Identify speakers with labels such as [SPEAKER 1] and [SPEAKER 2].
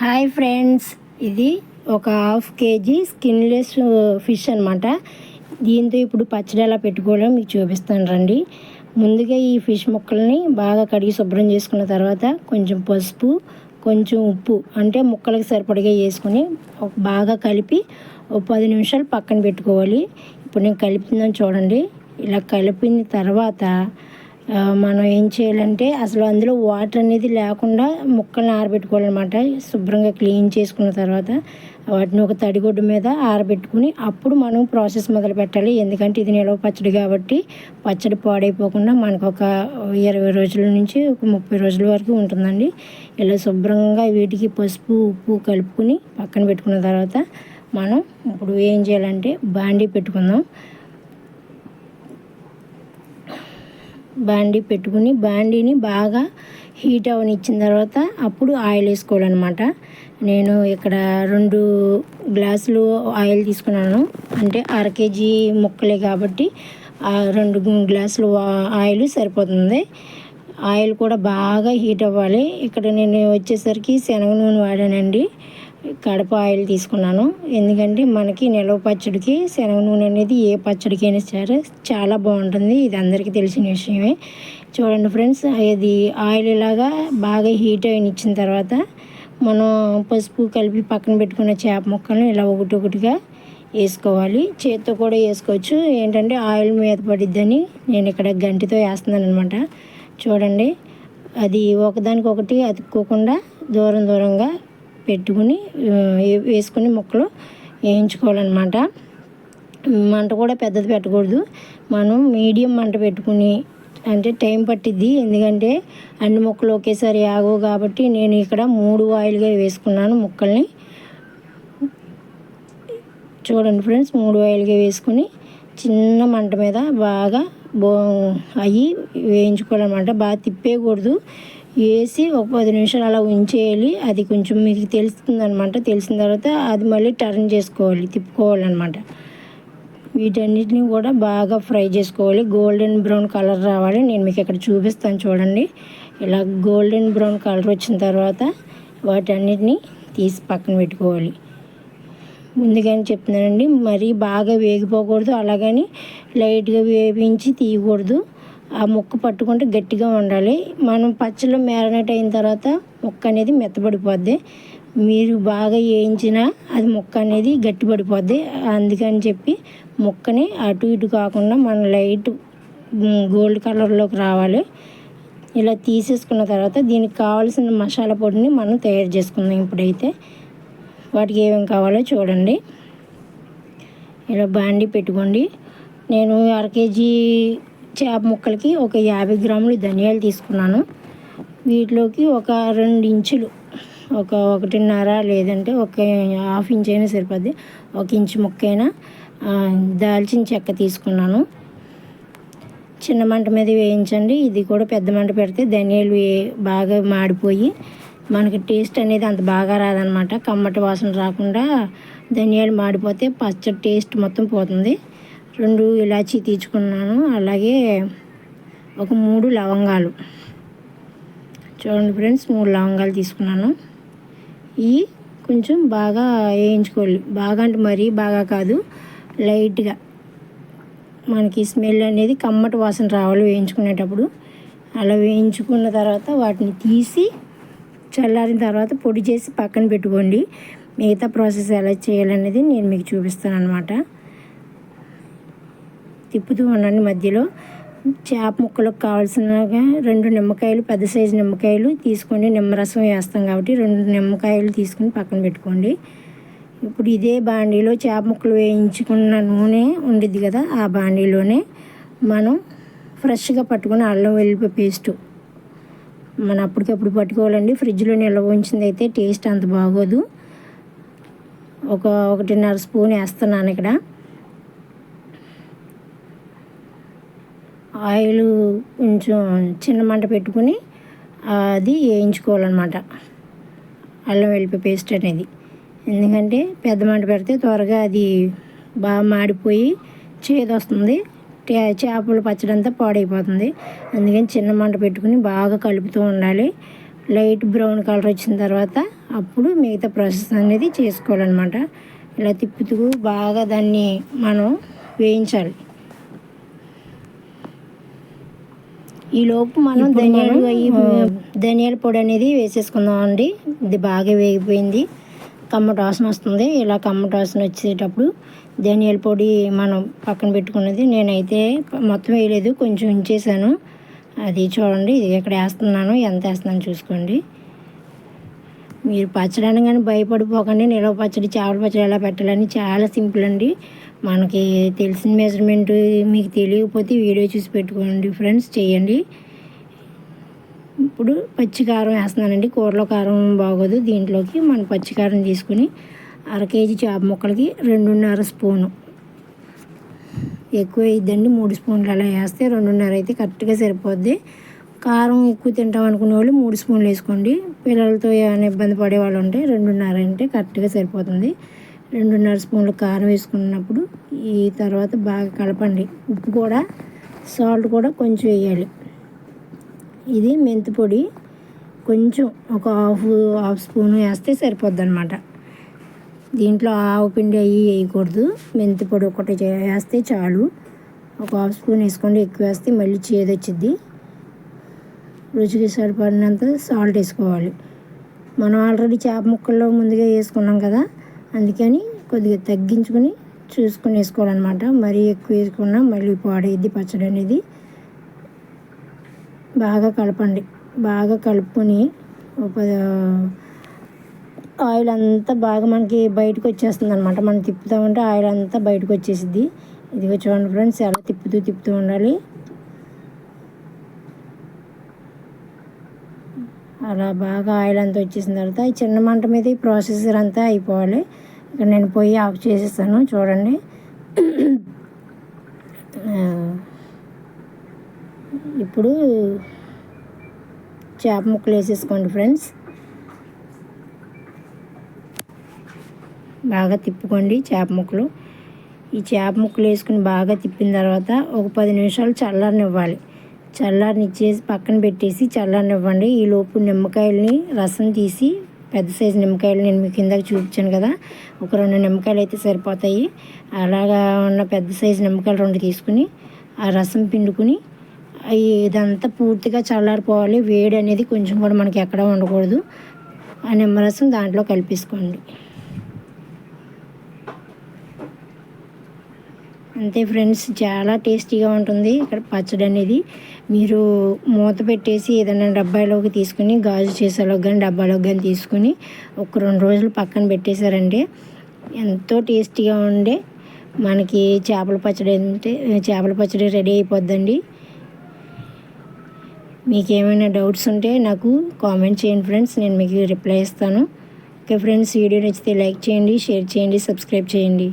[SPEAKER 1] Hi friends ఇది ఒక half KG skinless fish అనమాట దీంతో ఇప్పుడు పచ్చడి ఎలా పెట్టుకోవాలో మీకు చూపిస్తాను రండి. ముందుగా ఈ ఫిష్ ముక్కల్ని బాగా కడిగి శుభ్రం చేసుకున్న తర్వాత కొంచెం పసుపు కొంచెం ఉప్పు అంటే ముక్కలకు సరిపడగా వేసుకొని బాగా కలిపి ఒక పది నిమిషాలు పక్కన పెట్టుకోవాలి. ఇప్పుడు నేను కలిపిందని చూడండి. ఇలా కలిపిన తర్వాత మనం ఏం చేయాలంటే అసలు అందులో వాటర్ అనేది లేకుండా ముక్కల్ని ఆరబెట్టుకోవాలన్నమాట. శుభ్రంగా క్లీన్ చేసుకున్న తర్వాత వాటిని ఒక తడిగుడ్డ మీద ఆరబెట్టుకుని అప్పుడు మనం ప్రాసెస్ మొదలు పెట్టాలి. ఎందుకంటే ఇది నిలవ పచ్చడి కాబట్టి పచ్చడి పాడైపోకుండా మనకు ఒక ఇరవై రోజుల నుంచి ఒక ముప్పై రోజుల వరకు ఉంటుందండి. ఇలా శుభ్రంగా వీటికి పసుపు ఉప్పు కలుపుకుని పక్కన పెట్టుకున్న తర్వాత మనం ఇప్పుడు ఏం చేయాలంటే బాండీ పెట్టుకుందాం. బాండీ పెట్టుకుని బాండీని బాగా హీట్ అవనిచ్చిన తర్వాత అప్పుడు ఆయిల్ వేసుకోవాలన్నమాట. నేను ఇక్కడ రెండు గ్లాసులు ఆయిల్ తీసుకున్నాను. అంటే అర కేజీ ముక్కలే కాబట్టి రెండు గ్లాసులు ఆయిల్ సరిపోతుంది. ఆయిల్ కూడా బాగా హీట్ అవ్వాలి. ఇక్కడ నేను వచ్చేసరికి శనగ నూనె వాడానండి. కడప ఆయిల్ తీసుకున్నాను. ఎందుకంటే మనకి నిలవ పచ్చడికి శనగ నూనె అనేది ఏ పచ్చడికైనా సరే చాలా బాగుంటుంది. ఇది అందరికీ తెలిసిన విషయమే. చూడండి ఫ్రెండ్స్ ఇది ఆయిల్ ఇలాగా బాగా హీట్ అయిన తర్వాత మనం పసుపు కలిపి పక్కన పెట్టుకున్న చేప ముక్కలను ఇలా ఒకటి ఒకటిగా వేసుకోవాలి. చేత్తో కూడా వేసుకోవచ్చు. ఏంటంటే ఆయిల్ మీద పడిద్దని నేను ఇక్కడ గంటితో వేస్తున్నాను అనమాట చూడండి అది ఒకదానికొకటి అతుక్కోకుండా దూరం దూరంగా పెట్టుకుని వేసుకుని ముక్కలు వేయించుకోవాలన్నమాట. మంట కూడా పెద్దది పెట్టకూడదు. మనం మీడియం మంట పెట్టుకుని అంటే టైం పట్టిద్ది. ఎందుకంటే అన్ని ముక్కలు ఒకేసారి ఆగవు కాబట్టి నేను ఇక్కడ మూడు ఆయిల్గా వేసుకున్నాను ముక్కల్ని. చూడండి ఫ్రెండ్స్ మూడు ఆయిల్గా వేసుకుని చిన్న మంట మీద బాగా బో అవి వేయించుకోవాలన్నమాట. బాగా తిప్పేయకూడదు. వేసి ఒక పది నిమిషాలు అలా ఉంచేయాలి. అది కొంచెం మీకు తెలుస్తుంది అనమాట తెలిసిన తర్వాత అది మళ్ళీ టర్న్ చేసుకోవాలి తిప్పుకోవాలన్నమాట. వీటన్నిటిని కూడా బాగా ఫ్రై చేసుకోవాలి. గోల్డెన్ బ్రౌన్ కలర్ రావాలి. నేను మీకు ఇక్కడ చూపిస్తాను చూడండి. ఇలా గోల్డెన్ బ్రౌన్ కలర్ వచ్చిన తర్వాత వాటన్నిటిని తీసి పక్కన పెట్టుకోవాలి. ముందుగానే చెప్తున్నానండి మరీ బాగా వేగిపోకూడదు. అలాగని లైట్గా వేపించి తీయకూడదు. ఆ ముక్క పట్టుకుంటే గట్టిగా ఉండాలి. మనం పచ్చళ్ళు మ్యారినేట్ అయిన తర్వాత ముక్క అనేది మెత్తబడిపోద్ది. మీరు బాగా వేయించినా అది ముక్క అనేది గట్టిపడిపోద్ది. అందుకని చెప్పి ముక్కని అటు ఇటు కాకుండా మన లైట్ గోల్డ్ కలర్లోకి రావాలి. ఇలా తీసేసుకున్న తర్వాత దీనికి కావాల్సిన మసాలా పొడిని మనం తయారు చేసుకుందాం ఇప్పుడైతే. వాటికి ఏమేమి కావాలో చూడండి. ఇలా బాండి పెట్టుకోండి. నేను అర కేజీ చేప ముక్కలకి ఒక యాభై గ్రాములు ధనియాలు తీసుకున్నాను. వీటిలోకి ఒక రెండు ఇంచులు ఒక ఒకటిన్నర లేదంటే ఒక హాఫ్ ఇంచ్ అయినా సరిపోద్ది. ఒక ఇంచు ముక్కైనా అయినా దాల్చిన చెక్క తీసుకున్నాను. చిన్న మంట మీద వేయించండి. ఇది కూడా పెద్ద మంట పెడితే ధనియాలు వే- బాగా మాడిపోయి మనకి టేస్ట్ అనేది అంత బాగా రాదనమాట కమ్మటి వాసన రాకుండా ధనియాలు మాడిపోతే పచ్చడి టేస్ట్ మొత్తం పోతుంది. రెండు ఇలాచీ తీసుకున్నాను అలాగే ఒక మూడు లవంగాలు. చూడండి ఫ్రెండ్స్ మూడు లవంగాలు తీసుకున్నాను. ఇవి కొంచెం బాగా వేయించుకోవాలి. బాగా అంటే మరీ బాగా కాదు లైట్గా. మనకి స్మెల్ అనేది కమ్మటి వాసన రావాలి వేయించుకునేటప్పుడు. అలా వేయించుకున్న తర్వాత వాటిని తీసి చల్లారిన తర్వాత పొడి చేసి పక్కన పెట్టుకోండి. మిగతా ప్రాసెస్ ఎలా చేయాలనేది నేను మీకు చూపిస్తాను అనమాట తిప్పుతూ ఉండండి మధ్యలో. చేప ముక్కలకు కావాల్సినగా రెండు నిమ్మకాయలు పెద్ద సైజు నిమ్మకాయలు తీసుకోండి నిమ్మరసం వేస్తాం కాబట్టి రెండు నిమ్మకాయలు తీసుకుని పక్కన పెట్టుకోండి. ఇప్పుడు ఇదే బాండీలో చేప ముక్కలు వేయించుకున్న నూనె ఉండిద్ది కదా ఆ బాండీలోనే మనం ఫ్రెష్గా పట్టుకున్న అల్లం వెల్లిపాయ పేస్టు. మనం అప్పటికప్పుడు పట్టుకోవాలండి. ఫ్రిడ్జ్లో నిల్వ ఉంచింది అయితే టేస్ట్ అంత బాగోదు. ఒక ఒకటిన్నర స్పూన్ వేస్తున్నాను ఇక్కడ. ఆయిల్ కొంచెం చిన్న మంట పెట్టుకుని అది వేయించుకోవాలన్నమాట. అల్లం వెల్లిపాయ పేస్ట్ అనేది. ఎందుకంటే పెద్ద మంట పెడితే త్వరగా అది బాగా మాడిపోయి చేదు వస్తుంది. టే- చేపల పచ్చడి అంతా పాడైపోతుంది. అందుకని చిన్న మంట పెట్టుకుని బాగా కలుపుతూ ఉండాలి. లైట్ బ్రౌన్ కలర్ వచ్చిన తర్వాత అప్పుడు మిగతా ప్రాసెస్ అనేది చేసుకోవాలన్నమాట. ఇలా తిప్పుతూ బాగా దాన్ని మనం వేయించాలి. ఈ లోపు మనం ధనియాలు ధనియాల పొడి అనేది వేసేసుకుందాం అండి ఇది బాగా వేగిపోయింది. కమ్మటి వాసన వస్తుంది. ఇలా కమ్మటి వాసన వచ్చేటప్పుడు ధనియాల పొడి మనం పక్కన పెట్టుకున్నది నేనైతే మొత్తం వేయలేదు. కొంచెం ఉంచేసాను అది చూడండి ఇది ఎక్కడ వేస్తున్నాను ఎంత వేస్తున్నాను చూసుకోండి. మీరు పచ్చడి అనగానే భయపడిపోకండి. నిలవ పచ్చడి చేపల పచ్చడి ఎలా పెట్టాలని చాలా సింపుల్ అండి. మనకి తెలిసిన మెజర్మెంట్ మీకు తెలియకపోతే వీడియో చూసి పెట్టుకోండి ఫ్రెండ్స్ చేయండి. ఇప్పుడు పచ్చి కారం వేస్తున్నానండి. కూరలో కారం బాగోదు. దీంట్లోకి మనం పచ్చి కారం తీసుకుని అర కేజీ చేప ముక్కలకి రెండున్నర స్పూను. ఎక్కువ ఇద్దండి మూడు స్పూన్లు అలా వేస్తే రెండున్నర అయితే కరెక్ట్గా సరిపోద్ది. కారం ఎక్కువ తింటాం అనుకునే వాళ్ళు మూడు స్పూన్లు వేసుకోండి. పిల్లలతో ఏమైనా ఇబ్బంది పడే వాళ్ళు ఉంటే రెండున్నర అంటే కరెక్ట్గా సరిపోతుంది. రెండున్నర స్పూన్లు కారం వేసుకున్నప్పుడు ఈ తర్వాత బాగా కలపండి. ఉప్పు కూడా సాల్ట్ కూడా కొంచెం వేయాలి. ఇది మెంతి పొడి కొంచెం ఒక హాఫ్ హాఫ్ స్పూన్ వేస్తే సరిపోద్ది అనమాట దీంట్లో ఆవు పిండి అవి వేయకూడదు. మెంతి పొడి ఒకటి వేస్తే చాలు. ఒక హాఫ్ స్పూన్ వేసుకోండి. ఎక్కువ వేస్తే మళ్ళీ చేదొచ్చిద్ది. రుచికి సరిపడినంత సాల్ట్ వేసుకోవాలి. మనం ఆల్రెడీ చేప ముక్కల్లో ముందుగా వేసుకున్నాం కదా అందుకని కొద్దిగా తగ్గించుకొని చూసుకొని వేసుకోవాలన్నమాట. మరీ ఎక్కువ వేసుకున్నా మళ్ళీ పాడైద్ది పచ్చడి అనేది. బాగా కలపండి. బాగా కలుపుకొని ఒక ఆయిల్ అంతా బాగా మనకి బయటకు వచ్చేస్తుంది అనమాట మనం తిప్పుతామంటే ఆయిల్ అంతా బయటకు వచ్చేసిద్ది. ఇదిగో చూడండి ఫ్రెండ్స్ ఎలా తిప్పుతూ తిప్పుతూ ఉండాలి. అలా బాగా ఆయిల్ అంతా వచ్చేసిన తర్వాత ఈ చిన్న మంట మీద ఈ ప్రాసెసర్ అంతా అయిపోవాలి. ఇక్కడ నేను పొయ్యి ఆఫ్ చేసేస్తాను చూడండి. ఇప్పుడు చేప ముక్కలు వేసేసుకోండి ఫ్రెండ్స్. బాగా తిప్పుకోండి చేప ముక్కలు. ఈ చేప ముక్కలు వేసుకుని బాగా తిప్పిన తర్వాత ఒక పది నిమిషాలు చల్లారనివ్వాలి. చల్లారనిచ్చేసి పక్కన పెట్టేసి చల్లారనివ్వండి. ఈ లోపు నిమ్మకాయలని రసం తీసి పెద్ద సైజు నిమ్మకాయలు నేను మీకు కిందకి చూపించాను కదా ఒక రెండు నిమ్మకాయలు అయితే సరిపోతాయి. అలాగా ఉన్న పెద్ద సైజు నిమ్మకాయలు రెండు తీసుకుని ఆ రసం పిండుకుని ఇదంతా పూర్తిగా చల్లారిపోవాలి. వేడి అనేది కొంచెం కూడా మనకి ఎక్కడ ఉండకూడదు. ఆ నిమ్మరసం దాంట్లో కలిపేసుకోండి. అంతే ఫ్రెండ్స్ చాలా టేస్టీగా ఉంటుంది ఇక్కడ పచ్చడి అనేది. మీరు మూత పెట్టేసి ఏదైనా డబ్బాలోకి తీసుకుని గాజు చేసేలోకి కానీ డబ్బాలోకి కానీ తీసుకుని ఒక రెండు రోజులు పక్కన పెట్టేశారంటే ఎంతో టేస్టీగా ఉండే. మనకి చేపల పచ్చడి అంటే చేపల పచ్చడి రెడీ అయిపోద్దండి. మీకు ఏమైనా డౌట్స్ ఉంటే నాకు కామెంట్ చేయండి ఫ్రెండ్స్ నేను మీకు రిప్లై ఇస్తాను. ఓకే ఫ్రెండ్స్ వీడియో నచ్చితే లైక్ చేయండి షేర్ చేయండి సబ్స్క్రైబ్ చేయండి.